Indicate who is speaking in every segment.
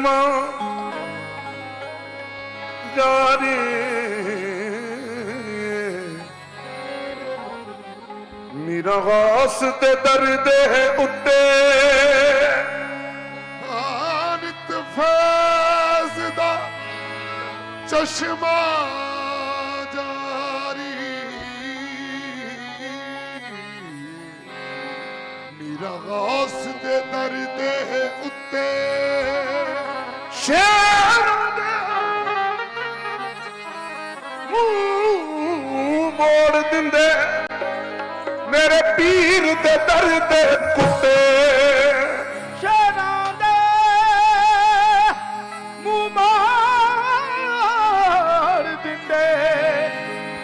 Speaker 1: ਚਸ਼ਮਾ ਜਾਰੀ ਮੇਰਾ ਗਾਸ ਤੇ ਦਰਦ ਹੈ ਉੱਤੇ।
Speaker 2: ਆਨਤ ਫੈਜ਼ ਦਾ ਚਸ਼ਮਾ ਜਾਰੀ। ਮੇਰਾ ਗਾਸ ਦੇ ਦਰਦ ਹੈ ਉੱਤੇ।
Speaker 1: ਸ਼ੇਰਾਂ ਦੇ ਮੂੰਹ ਮੋੜ ਦਿੰਦੇ ਮੇਰੇ ਪੀਰ ਦੇ ਦਰਦ ਕੁੱਤੇ।
Speaker 3: ਸ਼ਹਿਰਾਂ ਦੇ ਮੂੰਹ ਮਾਰ ਦਿੰਦੇ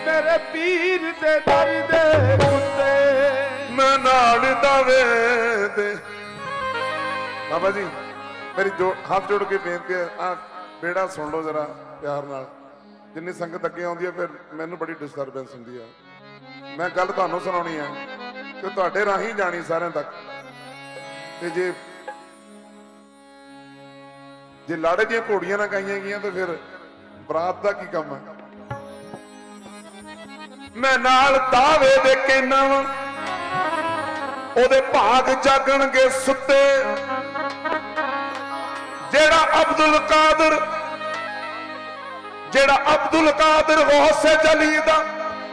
Speaker 3: ਮੇਰੇ ਪੀਰ ਦੇ ਦਰ ਦੇ ਕੁੱਤੇ।
Speaker 1: ਮੈਂ ਨਾਲ ਦਵੇ ਤੇ ਬਾਬਾ ਜੀ। ਮੇਰੀ ਜੋ ਹੱਥ ਜੋੜ ਕੇ ਬੇਨਤੀ ਹੈ ਆ ਬੇੜਾ ਸੁਣ ਲਓ ਜਰਾ, ਪਿਆਰ ਨਾਲ। ਜਿੰਨੀ ਸੰਗਤ ਅੱਗੇ ਆਉਂਦੀ ਹੈ, ਫਿਰ ਮੈਨੂੰ ਬੜੀ ਡਿਸਟਰਬੈਂਸ ਹੁੰਦੀ ਹੈ। ਮੈਂ ਗੱਲ ਤੁਹਾਨੂੰ ਸੁਣਾਉਣੀ ਹੈ ਕਿ ਤੁਹਾਡੇ ਰਾਹੀਂ ਜਾਣੀ ਸਾਰਿਆਂ ਤੱਕ। ਤੇ ਜੇ ਜੇ ਲਾੜੇ ਦੀਆਂ ਘੋੜੀਆਂ ਨਾ ਗਾਈਆਂ ਗਈਆਂ, ਤਾਂ ਫਿਰ ਬਰਾਤ ਦਾ ਕੀ ਕੰਮ ਹੈ? ਮੈਂ ਨਾਲ ਤਾਵੇ ਦੇ ਕਹਿਣਾ ਵਾਂ, ਉਹਦੇ ਭਾਗ ਜਾਗਣਗੇ ਸੁੱਤੇ। ਜਿਹੜਾ ਅਬਦੁਲ ਕਾਦਰ ਜਿਹੜਾ ਅਬਦੁਲ ਕਾਦਰ ਗੌਸੇ ਜਲੀ ਦਾ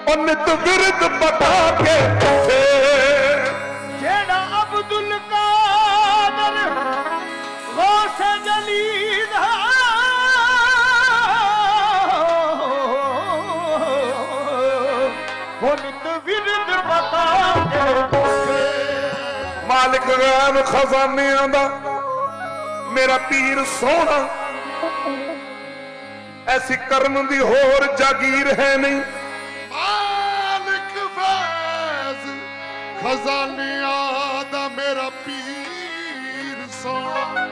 Speaker 1: ਉਹ ਨਿਤ ਵਿਰਦ ਪਟਾ ਕੇ ਉੱਠੇ।
Speaker 3: ਜਿਹੜਾ ਅਬਦੁਲ ਕਾਦਰ ਗੌਸ ਜਲੀ ਦਾ ਉਹ ਨਿਤ ਵਿਰਦ ਬਤਾ ਕੇ
Speaker 1: ਮਾਲਿਕ ਗੈਬ ਖਜ਼ਾਨਿਆਂ ਦਾ ਮੇਰਾ ਪੀਰ ਸੋਹਣਾ। ਐਸੀ ਕਰਮ ਦੀ ਹੋਰ ਜਾਗੀਰ ਹੈ ਨਹੀਂ।
Speaker 2: ਮਾਲਕ ਫੈਜ਼ ਖਜ਼ਾਨਿਆਂ ਦਾ ਮੇਰਾ ਪੀਰ ਸੋਹਣਾ।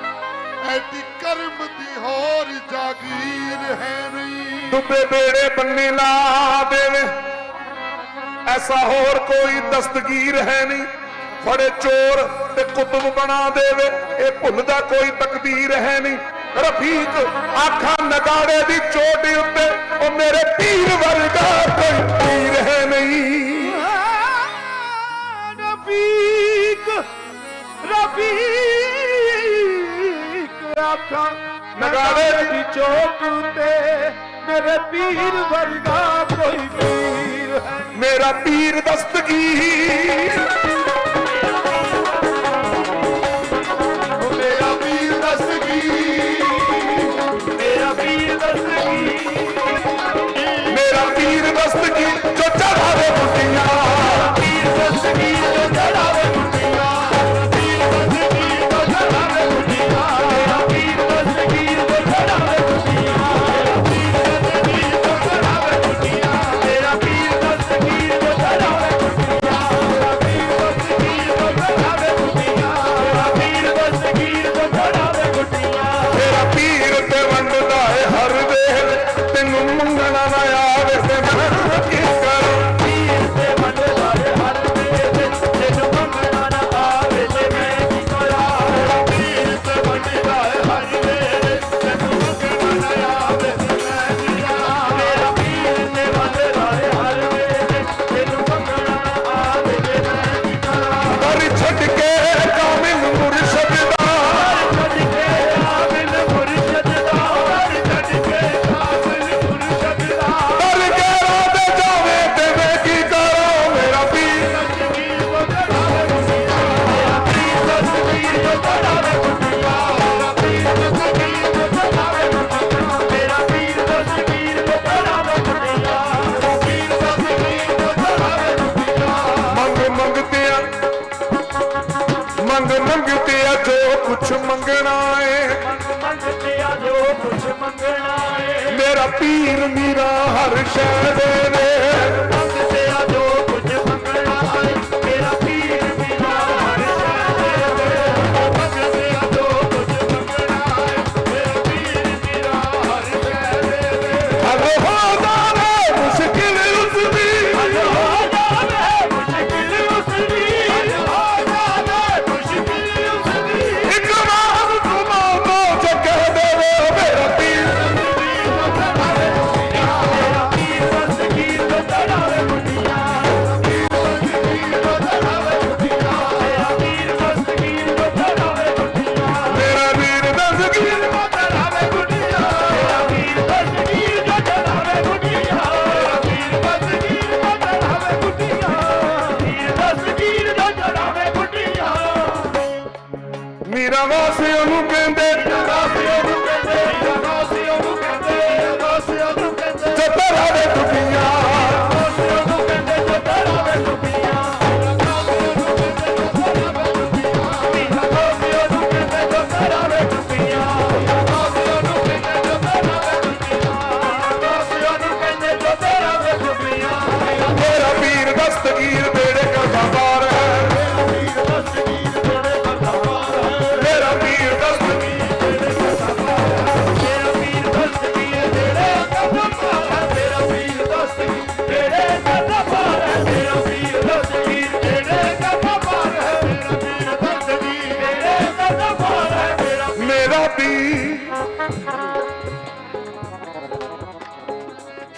Speaker 2: ਐਡੀ ਕਰਮ ਦੀ ਹੋਰ ਜਾਗੀਰ ਹੈ ਨਹੀਂ।
Speaker 1: ਡੁੱਬੇ ਬੇੜੇ ਬੰਨੇ ਲਾ ਦੇਵੇ। ਐਸਾ ਹੋਰ ਕੋਈ ਦਸਤਗੀਰ ਹੈ ਨਹੀਂ। ਫੜੇ ਚੋਰ ਤੇ ਕੁਤਬ ਬਣਾ ਦੇਵੇ। ਇਹ ਭੁੱਲਦਾ ਕੋਈ ਤਕਦੀਰ ਹੈ ਨਹੀਂ। ਰਫੀਕ ਆਖਾਂ ਨਗਾੜੇ ਦੀ ਚੋਟੀ ਉੱਤੇ ਉਹ ਮੇਰੇ ਪੀਰ ਵਰਗਾ ਕੋਈ ਪੀਰ ਹੈ ਨਹੀਂ।
Speaker 3: ਰਫੀਕ ਰਫੀਕ ਆਖਾਂ
Speaker 1: ਨਗਾੜੇ
Speaker 3: ਦੀ ਚੋਟ ਉਤੇ ਮੇਰੇ ਪੀਰ ਵਰਗਾ ਕੋਈ ਪੀਰ ਹੈ
Speaker 1: ਮੇਰਾ ਪੀਰ ਦਸਤਗੀਰ। पीर
Speaker 3: निरा
Speaker 1: हर्ष ਵਾਸੀ ਉਹਨੂੰ ਕਹਿੰਦੇ
Speaker 3: ਕਹਿੰਦੇ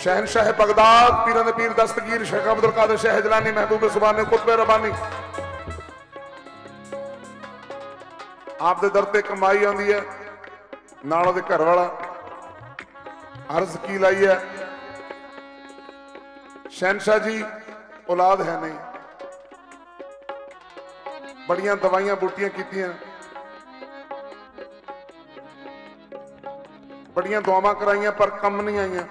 Speaker 1: शहन शाह बगदाद पीरन पीर दस्तगीर शेख अब्दुल कादिर शाह जलानी महबूब सुबहानी कुतब रबानी ਆਪ ਦੇ ਦਰ ਤੇ ਕਮਾਈ ਆਉਂਦੀ ਹੈ, ਨਾਲ ਉਹਦੇ ਘਰ ਵਾਲਾ ਅਰਜ਼ ਕੀ ਲਈ ਹੈ? ਸ਼ਹਿਨशाह ਜੀ, ਔਲਾਦ ਹੈ ਨਹੀਂ। ਬੜੀਆਂ ਦਵਾਈਆਂ ਬੂਟੀਆਂ ਕੀਤੀਆਂ। ਬੜੀਆਂ ਦੁਆਵਾਂ ਕਰਾਈਆਂ, ਪਰ ਕੰਮ ਨਹੀਂ ਆਈਆਂ।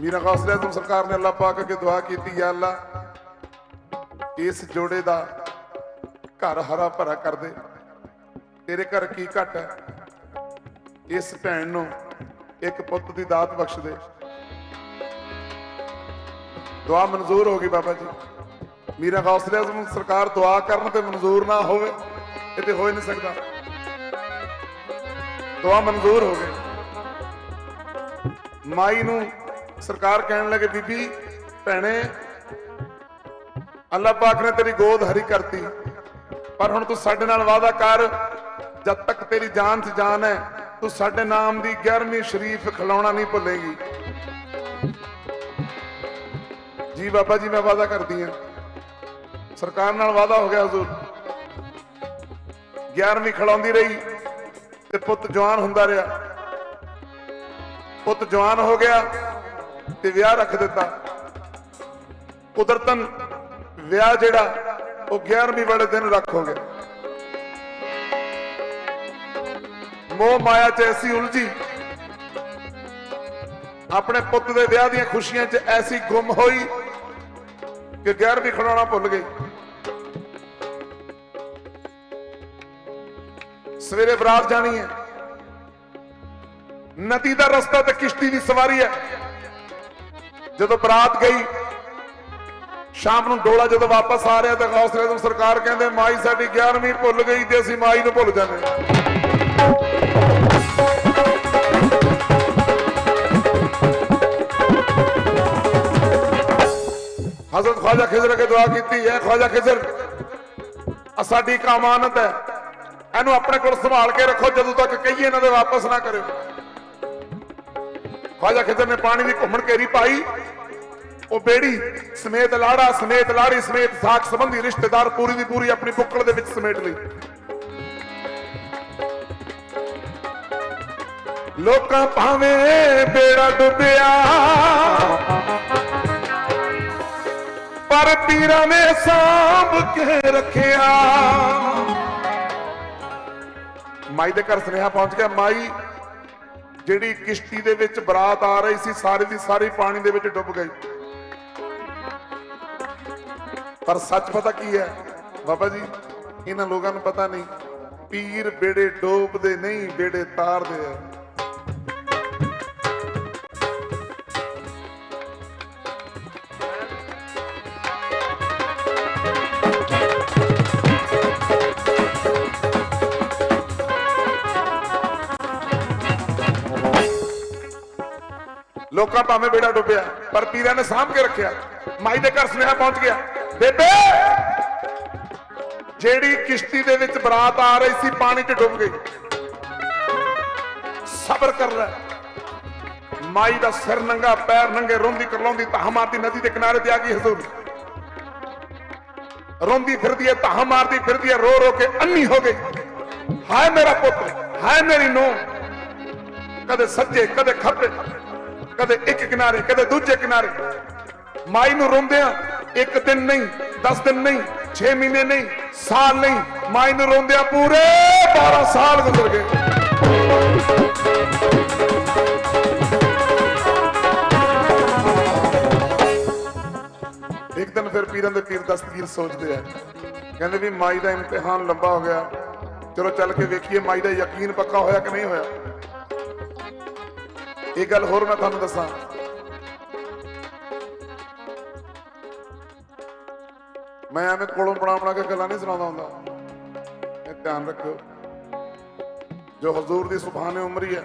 Speaker 1: ਮੀਰਾ ਗੌਸਲੇ ਆਜ਼ਮ ਸਰਕਾਰ ਨੇ ਅੱਲਾਹ ਪਾਕ ਅੱਗੇ ਦੁਆ ਕੀਤੀ, ਯਾ ਅੱਲਾ ਇਸ ਜੋੜੇ ਦਾ ਘਰ ਹਰਾ ਭਰਾ ਕਰ ਦੇ। ਤੇਰੇ ਘਰ ਕੀ ਘਟ ਹੈ? ਇਸ ਭੈਣ ਨੂੰ ਇੱਕ ਪੁੱਤ ਦੀ ਦਾਤ ਬਖਸ਼ ਦੇ। ਦੁਆ ਮਨਜ਼ੂਰ ਹੋ ਗਈ ਬਾਬਾ ਜੀ। ਮੀਰਾ ਗੌਸਲੇ ਆਜ਼ਮ ਸਰਕਾਰ ਦੁਆ ਕਰਨ ਤੇ ਮਨਜ਼ੂਰ ਨਾ ਹੋਵੇ, ਇਹ ਤੇ ਹੋ ਹੀ ਨਹੀਂ ਸਕਦਾ। ਦੁਆ ਮਨਜ਼ੂਰ ਹੋ ਗਈ। ਮਾਈ ਨੂੰ ਸਰਕਾਰ ਕਹਿਣ ਲੱਗੇ, ਬੀਬੀ, ਭੈਣੇ, ਅੱਲਾਹ ਪਾਕ ਨੇ ਤੇਰੀ ਗੋਦ ਹਰੀ ਕਰਤੀ, ਪਰ ਹੁਣ ਤੂੰ ਸਾਡੇ ਨਾਲ ਵਾਅਦਾ ਕਰ, ਜਦ ਤੱਕ ਤੇਰੀ ਜਾਨ 'ਚ ਜਾਨ ਹੈ, ਤੂੰ ਸਾਡੇ ਨਾਮ ਦੀ 11ਵੀਂ ਸ਼ਰੀਫ ਖਿਲਾਉਣਾ ਨਹੀਂ ਭੁੱਲੇਗੀ। ਜੀ ਬਾਬਾ ਜੀ, ਮੈਂ ਵਾਅਦਾ ਕਰਦੀ ਹਾਂ। ਸਰਕਾਰ ਨਾਲ ਵਾਅਦਾ ਹੋ ਗਿਆ, ਹਜ਼ੂਰ। 11ਵੀਂ ਖਿਲਾਉਂਦੀ ਰਹੀ। ਤੇ ਪੁੱਤ ਜਵਾਨ ਹੁੰਦਾ ਰਿਹਾ। ਪੁੱਤ ਜਵਾਨ ਹੋ ਗਿਆ ਤੇ ਵਿਆਹ ਰੱਖ ਦਿੱਤਾ। ਕੁਦਰਤਨ ਵਿਆਹ ਜਿਹੜਾ, ਉਹ 11ਵੀਂ ਵਾਲੇ ਦਿਨ ਰੱਖ ਹੋ ਗਿਆ। ਮੋਹ ਮਾਇਆ ਚ ਐਸੀ ਉਲਝੀ। ਆਪਣੇ ਪੁੱਤ ਦੇ ਵਿਆਹ ਦੀਆਂ ਖੁਸ਼ੀਆਂ 'ਚ ਐਸੀ ਗੁੰਮ ਹੋਈ ਕਿ 11ਵੀਂ ਖੜਾਉਣਾ ਭੁੱਲ ਗਈ। ਸਵੇਰੇ ਬਰਾਤ ਜਾਣੀ ਹੈ। ਨਦੀ ਦਾ ਰਸਤਾ ਤੇ ਕਿਸ਼ਤੀ ਦੀ ਸਵਾਰੀ ਹੈ। ਜਦੋਂ ਬਰਾਤ ਗਈ, ਸ਼ਾਮ ਨੂੰ ਡੋਲਾ ਜਦੋਂ ਵਾਪਸ ਆ ਰਿਹਾ ਤਾਂ ਗੌਸ ਆਜ਼ਮ ਸਰਕਾਰ ਕਹਿੰਦੇ, ਮਾਈ ਸਾਡੀ 11ਵੀਂ ਭੁੱਲ ਗਈ ਤੇ ਅਸੀਂ ਮਾਈ ਨੂੰ ਭੁੱਲ ਜਾਂਦੇ। ਹਾਂ। ਹਜ਼ਰਤ ਖਵਾਜਾ ਖਿਜ਼ਰ ਅਗੇ ਦੁਆ ਕੀਤੀ ਹੈ ਖਵਾਜਾ ਖਿਜ਼ਰ ਸਾਡੀ ਇੱਕ ਹੈ। ਇਹਨੂੰ ਆਪਣੇ ਕੋਲ ਸੰਭਾਲ ਕੇ ਰੱਖੋ, ਜਦੋਂ ਤੱਕ ਕਹੀਏ ਇਹਨਾਂ ਦੇ ਵਾਪਸ ਨਾ ਕਰਿਓ। ਖਵਾਜਾ ਖਿਜ਼ਰ ਨੇ ਪਾਣੀ ਦੀ ਘੁੰਮਣ ਘੇਰੀ ਪਾਈ। ਉਹ ਬੇੜੀ ਸਮੇਤ ਲਾੜਾ, ਸਮੇਤ ਲਾੜੀ, ਸਮੇਤ ਸਾਖ ਸੰਬੰਧੀ ਰਿਸ਼ਤੇਦਾਰ ਪੂਰੀ ਦੀ ਪੂਰੀ ਆਪਣੀ ਬੁੱਕਲ ਦੇ ਵਿੱਚ ਸਮੇਟ ਲਈ। ਲੋਕਾਂ ਭਾਵੇਂ ਬੇੜਾ ਡੁੱਬਿਆ, ਪਰ ਪੀਰਾਂ ਨੇ ਸਾਂਭ ਕੇ ਰੱਖਿਆ। ਮਾਈ ਦੇ ਘਰ ਸੁਨੇਹਾ ਪਹੁੰਚ ਗਿਆ, ਮਾਈ, ਜਿਹੜੀ ਕਿਸ਼ਤੀ ਦੇ ਵਿੱਚ ਬਰਾਤ ਆ ਰਹੀ ਸੀ, ਸਾਰੀ ਦੀ ਸਾਰੀ ਪਾਣੀ ਦੇ ਵਿੱਚ ਡੁੱਬ ਗਈ। ਪਰ ਸੱਚ ਪਤਾ ਕੀ ਹੈ? ਬਾਬਾ ਜੀ, ਇਹਨਾਂ ਲੋਕਾਂ ਨੂੰ ਪਤਾ ਨਹੀਂ, ਪੀਰ ਬੇੜੇ ਡੋਬਦੇ ਨਹੀਂ, ਬੇੜੇ ਤਾਰਦੇ ਆ। ਲੋਕਾਂ ਭਾਵੇਂ ਬੇੜਾ ਡੁੱਬਿਆ, ਪਰ ਪੀਰਾਂ ਨੇ ਸਾਂਭ ਕੇ ਰੱਖਿਆ। ਮਾਈ ਦੇ ਘਰ ਸੁਨੇਹਾ ਪਹੁੰਚ ਗਿਆ। ਬੇਬੇ! ਜਿਹੜੀ ਕਿਸ਼ਤੀ ਦੇ ਵਿੱਚ ਬਰਾਤ ਆ ਰਹੀ ਸੀ, ਪਾਣੀ 'ਚ ਡੁੱਬ ਗਈ। ਸਬਰ ਕਰ ਲੈ। ਮਾਈ ਦਾ ਸਿਰ ਨੰਗਾ, ਪੈਰ ਨੰਗੇ, ਰੋਂਦੀ ਕਰਲਾਉਂਦੀ ਤਾਹ ਮਾਰਦੀ ਨਦੀ ਦੇ ਕਿਨਾਰੇ ਤੇ ਆ ਗਈ ਹਜ਼ੂਰ। ਰੋਂਦੀ ਫਿਰਦੀ ਹੈ ਤਾਹ ਮਾਰਦੀ ਫਿਰਦੀ ਹੈ ਰੋ ਰੋ ਕੇ ਅੰਨੀ ਹੋ ਗਈ। ਹਾਏ ਮੇਰਾ ਪੁੱਤ, ਹਾਏ ਮੇਰੀ ਨੂੰ ਕਦੇ ਸੱਜੇ, ਕਦੇ ਖੱਬੇ। ਕਦੇ ਇੱਕ ਕਿਨਾਰੇ, ਕਦੇ ਦੂਜੇ ਕਿਨਾਰੇ। ਮਾਈ ਨੂੰ ਰੋਂਦਿਆਂ ਇੱਕ ਦਿਨ ਨਹੀਂ 10 ਦਿਨ ਨਹੀਂ 6 ਮਹੀਨੇ ਨਹੀਂ, ਸਾਲ ਨਹੀਂ, ਮਾਈ ਨੂੰ ਰੋਂਦਿਆਂ ਪੂਰੇ 12 ਸਾਲ ਗੁਜ਼ਰ ਗਏ। ਇੱਕ ਦਿਨ ਫਿਰ ਪੀਰਾਂ ਦੇ ਪੀਰ ਦਸਤਗੀਰ ਸੋਚਦੇ ਆ। ਕਹਿੰਦੇ ਵੀ ਮਾਈ ਦਾ ਇਮਤਿਹਾਨ ਲੰਬਾ ਹੋ ਗਿਆ। ਚਲੋ ਚੱਲ ਕੇ ਵੇਖੀਏ ਮਾਈ ਦਾ ਯਕੀਨ ਪੱਕਾ ਹੋਇਆ ਕਿ ਨਹੀਂ ਹੋਇਆ। ਇਹ ਗੱਲ ਹੋਰ ਮੈਂ ਤੁਹਾਨੂੰ ਦੱਸਾਂ। ਮੈਂ ਐਵੇਂ ਕੋਲੋਂ ਬਣਾ ਬਣਾ ਕੇ ਗੱਲਾਂ ਨਹੀਂ ਸੁਣਾਉਂਦਾ ਹੁੰਦਾ। ਇਹ ਧਿਆਨ ਰੱਖੋ ਜੋ ਹਜ਼ੂਰ ਦੀ ਸੁਭਾਨ ਉਮਰੀ ਹੈ,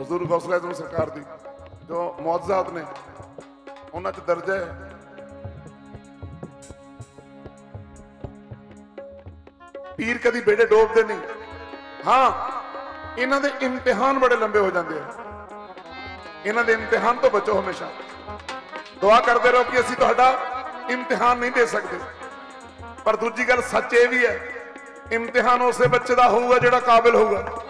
Speaker 1: ਹਜ਼ੂਰ ਗੌਸਲਾ ਆਜ਼ਮ ਸਰਕਾਰ ਦੀ, ਜੋ ਮੁਆਜ਼ਜ਼ਾਤ ਨੇ, ਉਹਨਾਂ 'ਚ ਦਰਜ ਹੈ। ਪੀਰ ਕਦੀ ਬੇੜੇ ਡੋਬਦੇ ਨਹੀਂ। ਹਾਂ ਇਹਨਾਂ ਦੇ ਇਮਤਿਹਾਨ ਬੜੇ ਲੰਬੇ ਹੋ ਜਾਂਦੇ ਆ। ਇਹਨਾਂ ਦੇ ਇਮਤਿਹਾਨ ਤੋਂ ਬਚੋ ਹਮੇਸ਼ਾ। ਦੁਆ ਕਰਦੇ ਰਹੋ ਕਿ ਅਸੀਂ ਤੁਹਾਡਾ ਇਮਤਿਹਾਨ ਨਹੀਂ ਦੇ ਸਕਦੇ। ਪਰ ਦੂਜੀ ਗੱਲ ਸੱਚ ਇਹ ਵੀ ਹੈ, ਇਮਤਿਹਾਨ ਉਸੇ ਬੱਚੇ ਦਾ ਹੋਊਗਾ ਜਿਹੜਾ ਕਾਬਿਲ ਹੋਊਗਾ।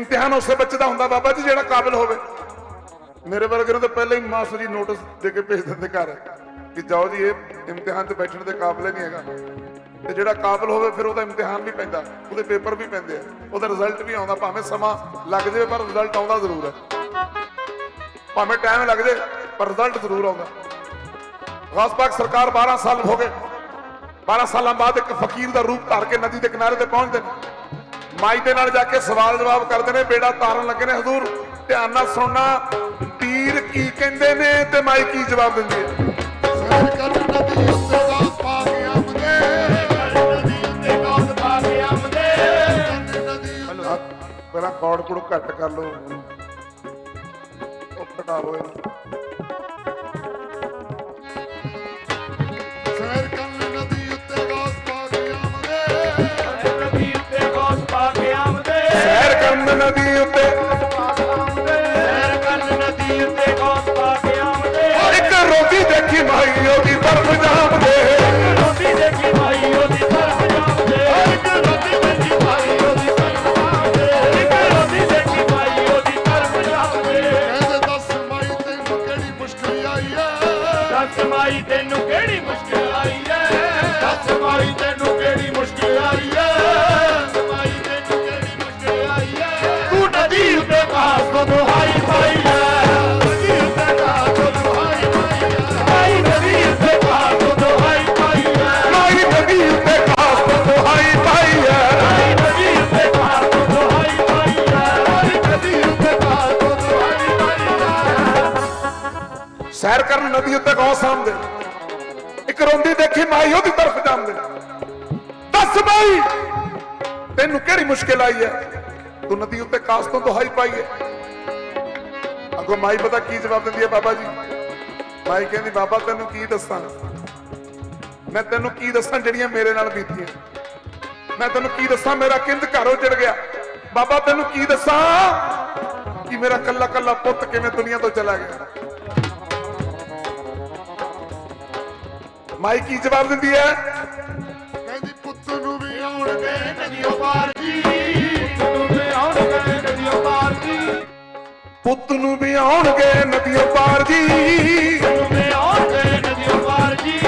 Speaker 1: ਇਮਤਿਹਾਨ ਉਸੇ ਬੱਚੇ ਦਾ ਹੁੰਦਾ ਬਾਬਾ ਜੀ, ਜਿਹੜਾ ਕਾਬਿਲ ਹੋਵੇ। ਮੇਰੇ ਵਰਗੇ ਨੂੰ ਤਾਂ ਪਹਿਲਾਂ ਹੀ ਮਾਸਟਰ ਜੀ ਨੋਟਿਸ ਦੇ ਕੇ ਭੇਜ ਦਿੰਦੇ ਘਰ ਕਿ ਜਾਓ ਜੀ, ਇਹ ਇਮਤਿਹਾਨ 'ਚ ਬੈਠਣ ਦੇ ਕਾਬਿਲ ਨਹੀਂ ਹੈਗਾ। ਤੇ ਜਿਹੜਾ ਕਾਬਿਲ ਹੋਵੇ, ਫਿਰ ਉਹਦਾ ਇਮਤਿਹਾਨ ਵੀ ਪੈਂਦਾ, ਉਹਦੇ ਪੇਪਰ ਵੀ ਪੈਂਦੇ ਆ। ਉਹਦਾ ਰਿਜ਼ਲਟ ਵੀ ਆਉਂਦਾ, ਭਾਵੇਂ ਸਮਾਂ ਲੱਗ ਜਾਵੇ, ਪਰ ਰਿਜ਼ਲਟ ਆਉਂਦਾ ਜ਼ਰੂਰ ਹੈ ਭਾਵੇਂ ਟਾਈਮ ਲੱਗ ਜਾਵੇ ਪਰ ਰਿਜ਼ਲਟ ਜ਼ਰੂਰ ਆਉਂਦਾ। ਖਾਸ ਸਰਕਾਰ 12 ਸਾਲ ਹੋ ਗਏ। 12 ਸਾਲਾਂ ਬਾਅਦ ਇੱਕ ਫਕੀਰ ਦਾ ਰੂਪ ਧਾਰ ਕੇ ਨਦੀ ਦੇ ਕਿਨਾਰੇ ਤੇ ਪਹੁੰਚਦੇ ਨੇ। ਮਾਈ ਦੇ ਨਾਲ ਜਾ ਕੇ ਸਵਾਲ ਜਵਾਬ ਕਰਦੇ ਨੇ ਬੇੜਾ ਤਾਰਨ ਲੱਗੇ ਨੇ। ਹਜ਼ੂਰ ਧਿਆਨ ਨਾਲ ਸੁਣਨਾ। ਪੀਰ ਕੀ ਕਹਿੰਦੇ ਨੇ ਤੇ ਮਾਈ ਕੀ ਜਵਾਬ ਦਿੰਦੀ ਹੈ?
Speaker 2: ਸੈਰ ਕਰਨ ਨਦੀ ਉੱਤੇ ਦਾ ਪਾ ਕੇ ਆਮਦੇ
Speaker 3: ਨਦੀ ਉੱਤੇ ਗੌਸ ਪਾ ਕੇ ਆਮਦੇ
Speaker 2: ਨਦੀ ਉੱਤੇ
Speaker 1: ਆਹ, ਪਹਿਲਾਂ ਕੌੜ ਕੁੜ ਘੱਟ ਕਰ ਲਓ। ਉਹ ਘਟਾ ਲਓ
Speaker 2: ਸੈਰ ਕਰਨ ਨਦੀ ਉੱਤੇ।
Speaker 1: ਸੈਰ ਕਰਨ ਨਦੀ ਉੱਤੇ
Speaker 3: ਗੌਸ ਪਾ ਕੇ ਆਮਦੇ
Speaker 1: ਇੱਕ ਰੋਗੀ ਦੇਖੀ ਮਾਈ ਉਹਦੀ ਤਰਫ ਜਾਮਦੇ
Speaker 3: ਰੋਟੀ ਦੇਖੀ ਮਾਈ ਉਹਦੀ ਦੇਖੀ ਮਾਈ ਉਹਦੀ ਤਰਫ ਜਾਂਦੇ
Speaker 2: ਦੱਸ ਮਾਈ ਤੈਨੂੰ ਕਿਹੜੀ ਮੁਸ਼ਕਿਲ ਆਈ
Speaker 1: ਹੈ?
Speaker 3: ਤੂੰ ਨਦੀ ਉੱਤੇ
Speaker 1: ਕਾਸ ਤੋਂ ਦੁਹਾਈ ਪਾਈ ਹੈ। ਅੱਗੋਂ ਮਾਈ ਪਤਾ ਕੀ ਜਵਾਬ ਦਿੰਦੀ ਹੈ ਬਾਬਾ ਜੀ? ਮਾਈ ਕਹਿੰਦੀ, ਬਾਬਾ, ਤੈਨੂੰ ਕੀ ਦੱਸਾਂ? ਮੈਂ ਤੈਨੂੰ ਕੀ ਦੱਸਾਂ ਜਿਹੜੀਆਂ ਮੇਰੇ ਨਾਲ ਬੀਤੀਆਂ? ਮੈਂ ਤੈਨੂੰ ਕੀ ਦੱਸਾਂ? ਮੇਰਾ ਕਿੰਦ ਘਰ ਉਜੜ ਗਿਆ। ਬਾਬਾ, ਤੈਨੂੰ ਕੀ ਦੱਸਾਂ? ਕਿ ਮੇਰਾ ਕੱਲਾ ਕੱਲਾ ਪੁੱਤ ਕਿਵੇਂ ਦੁਨੀਆ ਤੋਂ ਚਲਾ ਗਿਆ? ਮਾਈ ਕੀ ਜਵਾਬ ਦਿੰਦੀ ਹੈ?
Speaker 2: ਕਹਿੰਦੀ ਪੁੱਤ ਨੂੰ ਵੀ ਆਉਣਗੇ
Speaker 3: ਨਦੀਓ ਪਾਰ ਜੀ। ਤੈਨੂੰ ਤੇ ਆਉਣਗੇ ਨਦੀਓ ਪਾਰ ਜੀ।
Speaker 1: ਪੁੱਤ ਨੂੰ ਵੀ ਆਉਣਗੇ ਨਦੀਆਂ ਪਾਰ ਜੀ।
Speaker 3: ਤੈਨੂੰ ਤੇ ਆਉਣਗੇ ਨਦੀਓ ਪਾਰ ਜੀ।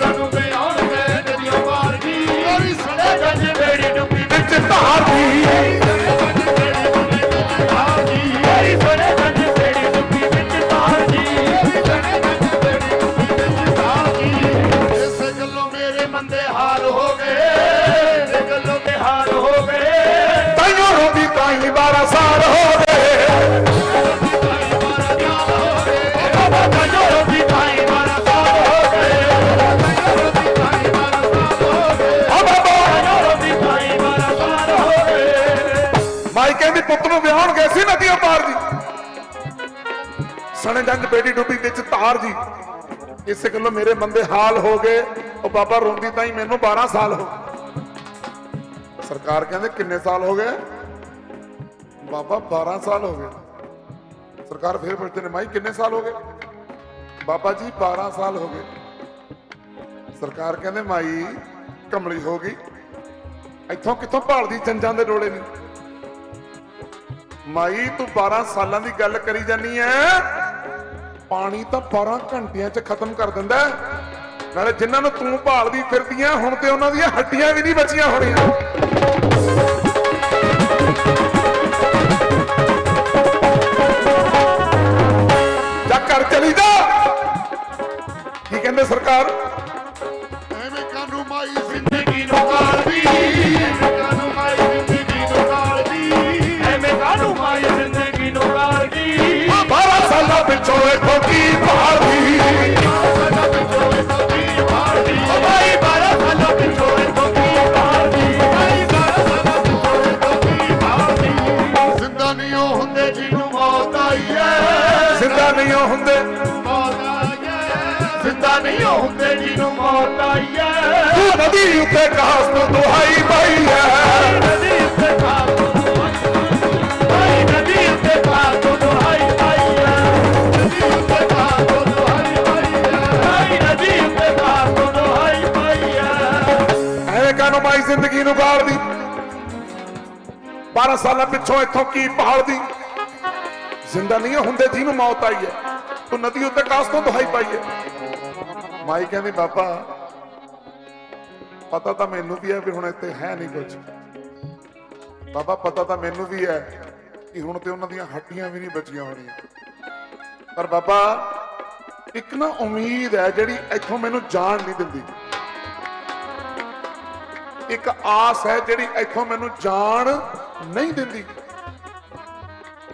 Speaker 3: ਤੈਨੂੰ ਤੇ ਆਉਣਗੇ ਨਦੀਓ ਪਾਰ ਜੀ।
Speaker 2: ਮੇਰੀ ਸੜੇ
Speaker 3: ਮੇਰੀ ਡੁੱਬੀ
Speaker 1: ਵਿੱਚ ਧਾਰ ਦੀ। ਸਣੇ ਜੰਜ ਡੁੱਬੀ ਵਿੱਚ ਧਾਰ ਜੀ। ਇਸੇ ਗੱਲੋਂ ਮੇਰੇ ਬੰਦੇ ਹਾਲ ਹੋ ਗਏ। ਉਹ ਬਾਬਾ ਰੋਂਦੀ ਤਾਈ ਮੈਨੂੰ 12 ਸਾਲ ਹੋ ਸਰਕਾਰ ਕਹਿੰਦੇ ਕਿੰਨੇ ਸਾਲ ਹੋ ਗਏ? ਬਾਬਾ 12 ਸਾਲ ਹੋ ਗਏ। ਸਰਕਾਰ ਫੇਰ ਪੁੱਛਦੇ ਨੇ, ਮਾਈ ਕਿੰਨੇ ਸਾਲ ਹੋ ਗਏ? ਬਾਬਾ ਜੀ 12 ਸਾਲ ਹੋ ਗਏ। ਸਰਕਾਰ ਕਹਿੰਦੇ, ਮਾਈ ਕਮਲੀ ਹੋ ਗਈ। ਇੱਥੋਂ ਕਿੱਥੋਂ ਭਾਲਦੀ ਜੰਜਾਂ ਦੇ ਡੋਲੇ ਨਹੀਂ ਮਾਈ ਤੂੰ 12 ਸਾਲਾਂ ਦੀ ਗੱਲ ਕਰੀ ਜਾਨੀ ਐ। ਪਾਣੀ ਤਾਂ 12 ਘੰਟਿਆਂ 'ਚ ਖਤਮ ਕਰ ਦਿੰਦਾ ਹੈ। ਨਾਲੇ ਜਿਨ੍ਹਾਂ ਨੂੰ ਤੂੰ ਭਾਲਦੀ ਫਿਰਦੀਆਂ ਹੁਣ ਤੇ ਉਹਨਾਂ ਦੀਆਂ ਹੱਡੀਆਂ ਵੀ ਨਹੀਂ ਬਚੀਆਂ ਹੋਣੀਆਂ 12 ਸਾਲਾਂ ਪਿੱਛੋਂ ਇੱਥੋਂ ਕੀ ਭਾਲਦੀ ਜ਼ਿੰਦਾ ਨਹੀਂ ਹੁੰਦੇ ਜਿਹਨੂੰ ਮੌਤ ਆਈ ਹੈ। ਤੂੰ ਨਦੀ ਉੱਤੇ ਕਾਸ ਤੋਂ ਦੁਹਾਈ ਪਾਈ ਹੈ। ਮਾਈ ਕਹਿੰਦੀ, ਬਾਬਾ, ਪਤਾ ਤਾਂ ਮੈਨੂੰ ਵੀ ਹੈ ਵੀ ਹੁਣ ਇੱਥੇ ਹੈ ਨਹੀਂ ਕੁਝ ਬਾਬਾ, ਪਤਾ ਤਾਂ ਮੈਨੂੰ ਵੀ ਹੈ ਕਿ ਹੁਣ ਤੇ ਉਹਨਾਂ ਦੀਆਂ ਹੱਡੀਆਂ ਵੀ ਨਹੀਂ ਬਚੀਆਂ ਹੋਣੀਆਂ। ਪਰ ਬਾਬਾ, ਇੱਕ ਨਾ ਉਮੀਦ ਹੈ ਜਿਹੜੀ ਇੱਥੋਂ ਮੈਨੂੰ ਜਾਣ ਨਹੀਂ ਦਿੰਦੀ। ਇੱਕ ਆਸ ਹੈ ਜਿਹੜੀ ਇੱਥੋਂ ਮੈਨੂੰ ਜਾਣ ਨਹੀਂ ਦਿੰਦੀ।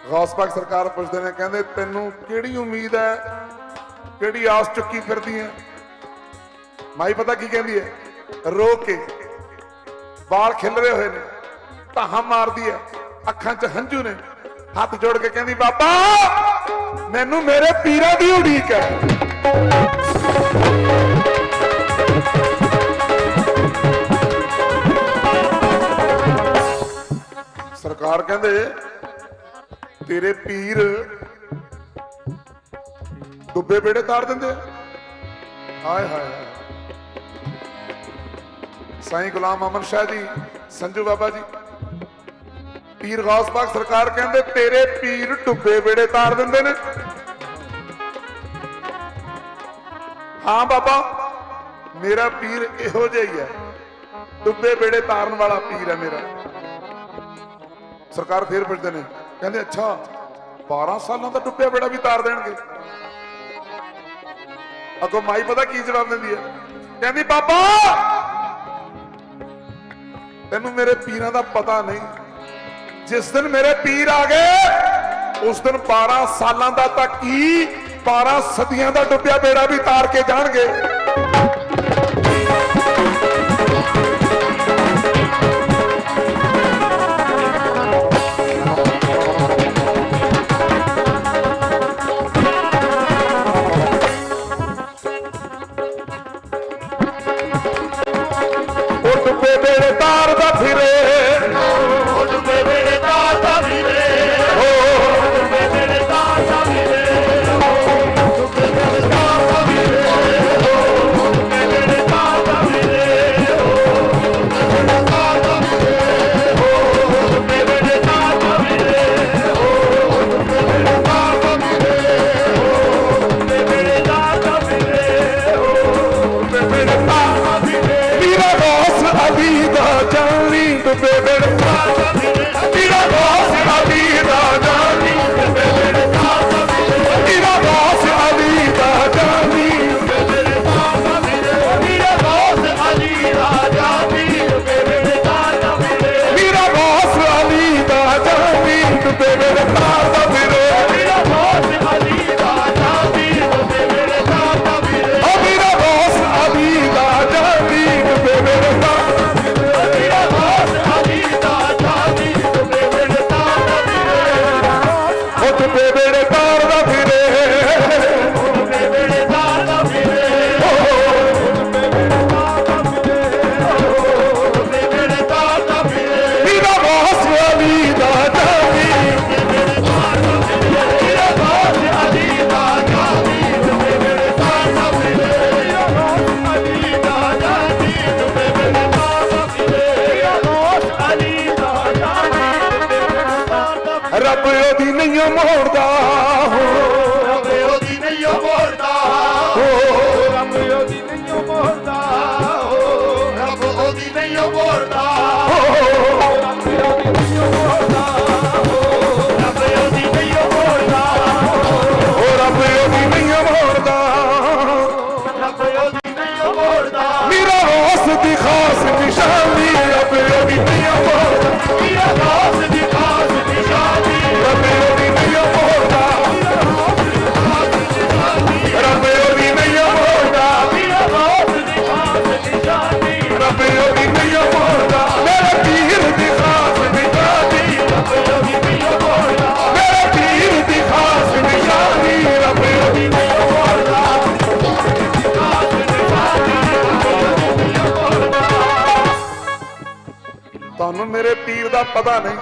Speaker 1: ਗੌਸ ਪਾਕ ਸਰਕਾਰ ਪੁੱਛਦੇ ਨੇ, ਕਹਿੰਦੇ ਤੈਨੂੰ ਕਿਹੜੀ ਉਮੀਦ ਹੈ? ਕਿਹੜੀ ਆਸ ਚੁੱਕੀ ਫਿਰਦੀ ਹੈ? ਮਾਈ ਪਤਾ ਕੀ ਕਹਿੰਦੀ ਹੈ? ਰੋ ਕੇ ਵਾਲ ਖਿਲਰੇ ਹੋਏ ਨੇ, ਧਾਹਾਂ ਮਾਰਦੀ ਹੈ, ਅੱਖਾਂ 'ਚ ਹੰਝੂ ਨੇ, ਹੱਥ ਜੋੜ ਕੇ ਕਹਿੰਦੀ, ਬਾਬਾ, ਮੈਨੂੰ ਮੇਰੇ ਪੀਰਾਂ ਦੀ ਉਡੀਕ ਹੈ। ਸਰਕਾਰ ਕਹਿੰਦੇ, ਤੇਰੇ ਪੀਰ ਡੁੱਬੇ ਬੇੜੇ ਤਾਰ ਦਿੰਦੇ ਹਾਏ ਹਾਏ ਹਾਏ। ਸਾਈਂ ਗੁਲਾਮ ਅਮਨ ਸ਼ਾਹ ਜੀ, ਸੰਜੂ ਬਾਬਾ ਜੀ। ਪੀਰ ਗੌਸ ਪਾਕ ਸਰਕਾਰ ਕਹਿੰਦੇ, ਤੇਰੇ ਪੀਰ ਡੁੱਬੇ ਬੇੜੇ ਤਾਰ ਦਿੰਦੇ ਨੇ। ਹਾਂ ਬਾਬਾ, ਮੇਰਾ ਪੀਰ ਇਹੋ ਜਿਹਾ ਹੀ ਹੈ। ਡੁੱਬੇ ਬੇੜੇ ਤਾਰਨ ਵਾਲਾ ਪੀਰ ਹੈ ਮੇਰਾ। ਸਰਕਾਰ ਫੇਰ ਪੁੱਛਦੇ ਨੇ, ਕਹਿੰਦੇ ਅੱਛਾ 12 ਸਾਲਾਂ ਦਾ ਡੁੱਬਿਆ ਬੇੜਾ ਵੀ ਤਾਰ ਦੇਣਗੇ। ਅੱਗੋਂ ਮਾਈ ਪਤਾ ਕੀ ਜਵਾਬ ਦਿੰਦੀ ਹੈ? ਕਹਿੰਦੀ, ਬਾਬਾ, ਤੈਨੂੰ ਮੇਰੇ ਪੀਰਾਂ ਦਾ ਪਤਾ ਨਹੀਂ। ਜਿਸ ਦਿਨ ਮੇਰੇ ਪੀਰ ਆ ਗਏ, ਉਸ ਦਿਨ 12 ਸਾਲਾਂ ਦਾ ਤਾਂ ਕੀ 12 ਸਦੀਆਂ ਦਾ ਡੁੱਬਿਆ ਬੇੜਾ ਵੀ ਤਾਰ ਕੇ ਜਾਣਗੇ।
Speaker 3: ਦੀ
Speaker 1: ਖਾਸ ਨਿਸ਼ਾਨੀ ਰੱਬ ਉਹਦੀ ਨਹੀਂ ਮੋੜਦਾ
Speaker 3: ਦਾ
Speaker 1: ਪਤਾ ਨਹੀਂ।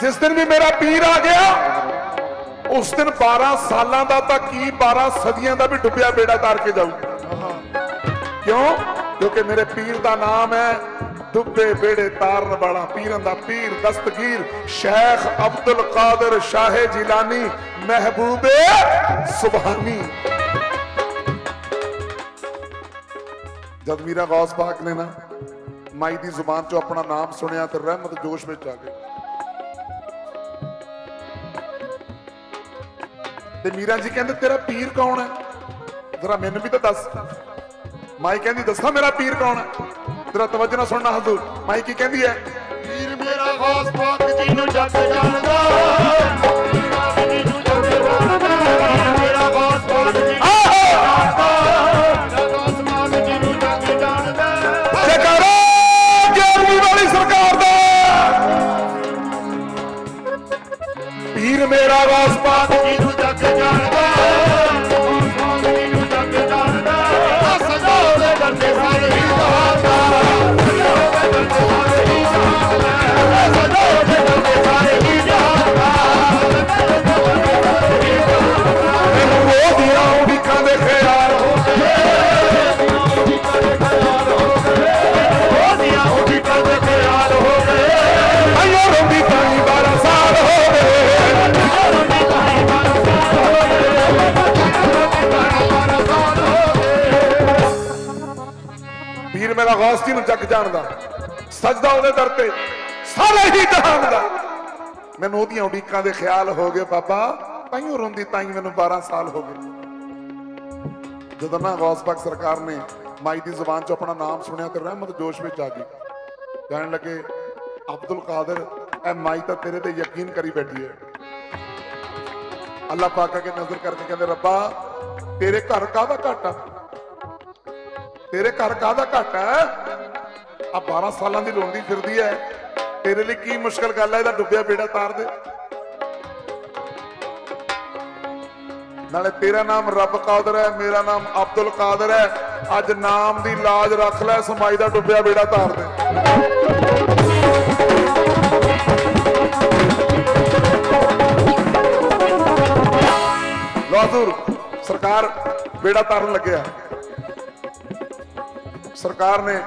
Speaker 1: ਜਿਸ ਦਿਨ ਵੀ ਮੇਰਾ ਪੀਰ ਆ ਗਿਆ, ਉਸ ਦਿਨ 12 ਸਾਲਾਂ ਦਾ ਤਾਂ ਕੀ 12 ਸਦੀਆਂ ਦਾ ਵੀ ਡੁੱਬਿਆ ਬੇੜਾ ਤਾਰ ਕੇ ਜਾਊ। ਕਿਉਂ? ਕਿਉਂਕਿ ਮੇਰੇ ਪੀਰ ਦਾ ਨਾਮ ਹੈ ਡੁੱਬੇ ਬੇੜੇ ਤਾਰਨ ਵਾਲਾ ਪੀਰਾਂ ਦਾ ਪੀਰ, ਦਸਤਗੀਰ, ਸ਼ੇਖ ਅਬਦੁਲ ਕਾਦਰ ਸ਼ਾਹ ਜਿਲਾਨੀ, ਮਹਿਬੂਬੇ ਸੁਭਾਨੀ। ਜਦ ਮੀਰਾ ਗੌਸ ਪਾਕ ਨੇ ਨਾ ਮਾਈ ਦੀ ਜ਼ੁਬਾਨ ਚੋਂ ਆਪਣਾ ਨਾਮ ਸੁਣਿਆ ਤੇ ਰਹਿਮਤ ਜੋਸ਼ ਵਿੱਚ ਆ ਗਈ। ਤੇ ਮੀਰਾ ਜੀ ਕਹਿੰਦੇ, ਤੇਰਾ ਪੀਰ ਕੌਣ ਹੈ? ਜ਼ਰਾ ਮੈਨੂੰ ਵੀ ਤਾਂ ਦੱਸ। ਮਾਈ ਕਹਿੰਦੀ, ਦੱਸਾਂ ਮੇਰਾ ਪੀਰ ਕੌਣ ਹੈ? ਤੇਰਾ ਤਵੱਜੋ ਨਾਲ ਸੁਣਨਾ ਹਜ਼ੂਰ। ਮਾਈ ਕੀ ਕਹਿੰਦੀ ਹੈ?
Speaker 2: ਪੀਰ ਮੇਰਾ ਗੌਸ ਪਾਕ ਜੀ
Speaker 3: ਜਿਹਨੂੰ ਜੱਗ ਜਾਣਦਾ।
Speaker 1: ਵਾਸ ਪੀਰ ਨੂੰ ਜੱਗ ਜਾਣਦਾ। ਸਜਦਾ ਉਹਦੇ ਦਰ ਤੇ। ਸਾਰੇ ਹੀ ਜਹਾਨ ਦਾ ਮੈਨੂੰ ਉਹਦੀਆਂ ਉਡੀਕਾਂ ਦੇ ਖਿਆਲ ਹੋ ਗਏ ਬਾਬਾ। ਤਾਈਓ ਰੋਂਦੀ ਤਾਈ ਮੈਨੂੰ 12 ਸਾਲ ਹੋ ਗਏ। ਜਦੋਂ ਨਾ ਗੌਸ ਪਾਕ ਸਰਕਾਰ ਨੇ ਮਾਈ ਦੀ ਜ਼ੁਬਾਨ 'ਚ ਆਪਣਾ ਨਾਮ ਸੁਣਿਆ ਤੇ ਰਹਿਮਤ ਜੋਸ਼ ਵਿੱਚ ਆ ਗਈ। ਕਹਿਣ ਲੱਗੇ, ਅਬਦੁਲ ਕਾਦਰ ਐ ਮਾਈ ਤਾਂ ਤੇਰੇ ਤੇ ਯਕੀਨ ਕਰੀ ਬੈਠੀ ਹੈ। ਅੱਲਾਹ ਪਾਕ ਅਗੇ ਨਜ਼ਰ ਕਰਕੇ ਕਹਿੰਦੇ, ਰੱਬਾ, ਤੇਰੇ ਘਰ ਕਾਹਦਾ ਘਾਟਾ? ਤੇਰੇ ਘਰ ਕਾਹਦਾ ਘਾਟਾ ਆ 12 ਸਾਲਾਂ ਦੀ ਲੋਂਦੀ ਫਿਰਦੀ ਹੈ ਤੇਰੇ ਲਈ ਕੀ ਮੁਸ਼ਕਲ ਗੱਲ ਹੈ ਇਹਦਾ ਡੁੱਬਿਆ ਬੇੜਾ ਤਾਰ ਦੇ। ਨਾਲੇ ਤੇਰਾ ਨਾਮ ਰੱਬ ਕਾਦਰ ਹੈ ਮੇਰਾ ਨਾਮ ਅਬਦੁਲ ਕਾਦਰ ਹੈ ਅੱਜ ਨਾਮ ਦੀ ਲਾਜ ਰੱਖ ਲੈ, ਸਮਾਈ ਦਾ ਡੁੱਬਿਆ ਬੇੜਾ ਤਾਰ ਦੇ। ਲੋ ਸਰਕਾਰ ਬੇੜਾ ਤਾਰਨ ਲੱਗਿਆ। ਸਰਕਾਰ ਨੇ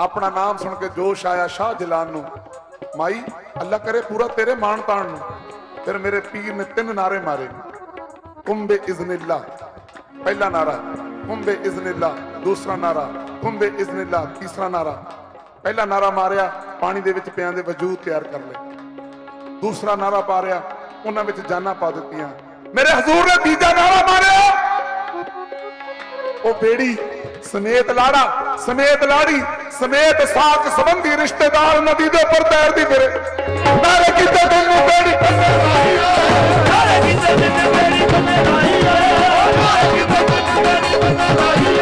Speaker 1: ਆਪਣਾ ਨਾਮ ਸੁਣ ਕੇ ਜੋਸ਼ ਆਇਆ ਸ਼ਾਹ ਜਲਾਨ ਨੂੰ। ਮਾਈ, ਅੱਲਾ ਕਰੇ ਪੂਰਾ ਤੇਰੇ ਮਾਣ ਤਾਣ ਨੂੰ। ਫਿਰ ਮੇਰੇ ਪੀਰ ਨੇ ਤਿੰਨ ਨਾਰੇ ਮਾਰੇ। ਕੁੰਬੇ ਇਜ਼ਨਿਲਲਾ, ਪਹਿਲਾ ਨਾਰਾ। ਕੁੰਬੇ ਇਜ਼ਨਿਲਲਾ, ਦੂਸਰਾ ਨਾਰਾ। ਕੁੰਬੇ ਇਜ਼ਨਿਲਲਾ, ਤੀਸਰਾ ਨਾਰਾ। ਪਹਿਲਾ ਨਾਰਾ ਮਾਰਿਆ, ਪਾਣੀ ਦੇ ਵਿੱਚ ਪਿਆਂ ਦੇ ਵਜੂਦ ਤਿਆਰ ਕਰ ਲਏ। ਦੂਸਰਾ ਨਾਰਾ ਪਾ ਰਿਆ, ਉਹਨਾਂ ਵਿੱਚ ਜਾਨਾਂ ਪਾ ਦਿੱਤੀਆਂ। ਮੇਰੇ ਹਜ਼ੂਰ ਨੇ ਤੀਜਾ ਨਾਰਾ ਮਾਰਿਆ। ਉਹ ਬੇੜੀ ਸਮੇਤ ਲਾੜਾ, ਸਮੇਤ ਲਾੜੀ, ਸਮੇਤ ਸਾਥ ਸੰਬੰਧੀ ਰਿਸ਼ਤੇਦਾਰ ਨਦੀ ਦੇ ਉੱਪਰ ਤੈਰਦੀ ਫਿਰੇ। ਨਾਰੇ ਕਿਤੇ ਤੈਨੂੰ ਬੇੜੀ ਥੱਲੇ ਲਾਈ
Speaker 3: ਨਾਰੇ ਕਿਤੇ ਤੈਨੂੰ ਬੇੜੀ ਥੱਲੇ ਲਾਈ ਨਾਰੇ ਕਿਤੇ ਤੈਨੂੰ ਬੇੜੀ ਥੱਲੇ ਲਾਈ